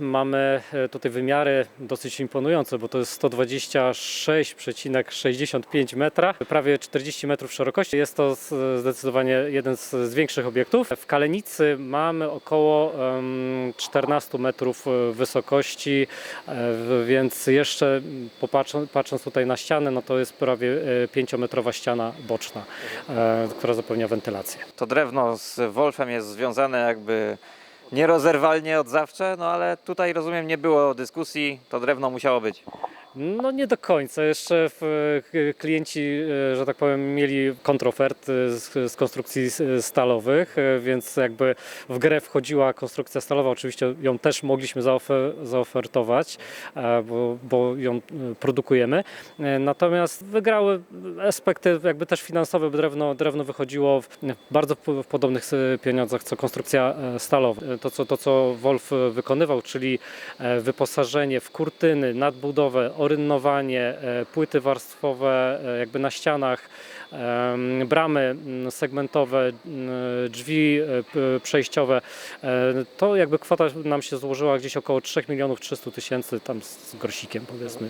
Mamy e, tutaj wymiary dosyć imponujące, bo to jest 126,65 metra, prawie 40 metrów szerokości. Jest to zdecydowanie jeden z, większych obiektów. W Kalenicy mamy około em, 14 metrów e, wysokości, e, więc jeszcze popatrząc, patrząc tutaj na ścianę, no to jest prawie 5-metrowa ściana boczna, która zapewnia wentylację. To drewno z Wolfem jest związane jakby nierozerwalnie od zawsze, no ale tutaj rozumiem nie było dyskusji, to drewno musiało być. No nie do końca. Jeszcze w, e, klienci, e, że tak powiem, mieli kontroferty z, z konstrukcji stalowych, e, więc jakby w grę wchodziła konstrukcja stalowa. Oczywiście ją też mogliśmy zaofer, zaofertować, bo, bo ją produkujemy. Natomiast wygrały aspekty jakby też finansowe, drewno, drewno wychodziło w bardzo w podobnych pieniądzach co konstrukcja stalowa. To co, to, co Wolf wykonywał, czyli wyposażenie w kurtyny, nadbudowę, orynnowanie, e, płyty warstwowe e, jakby na ścianach, bramy mm, segmentowe, drzwi e, przejściowe. To jakby kwota nam się złożyła gdzieś około 3 milionów 300 tysięcy tam z grosikiem powiedzmy.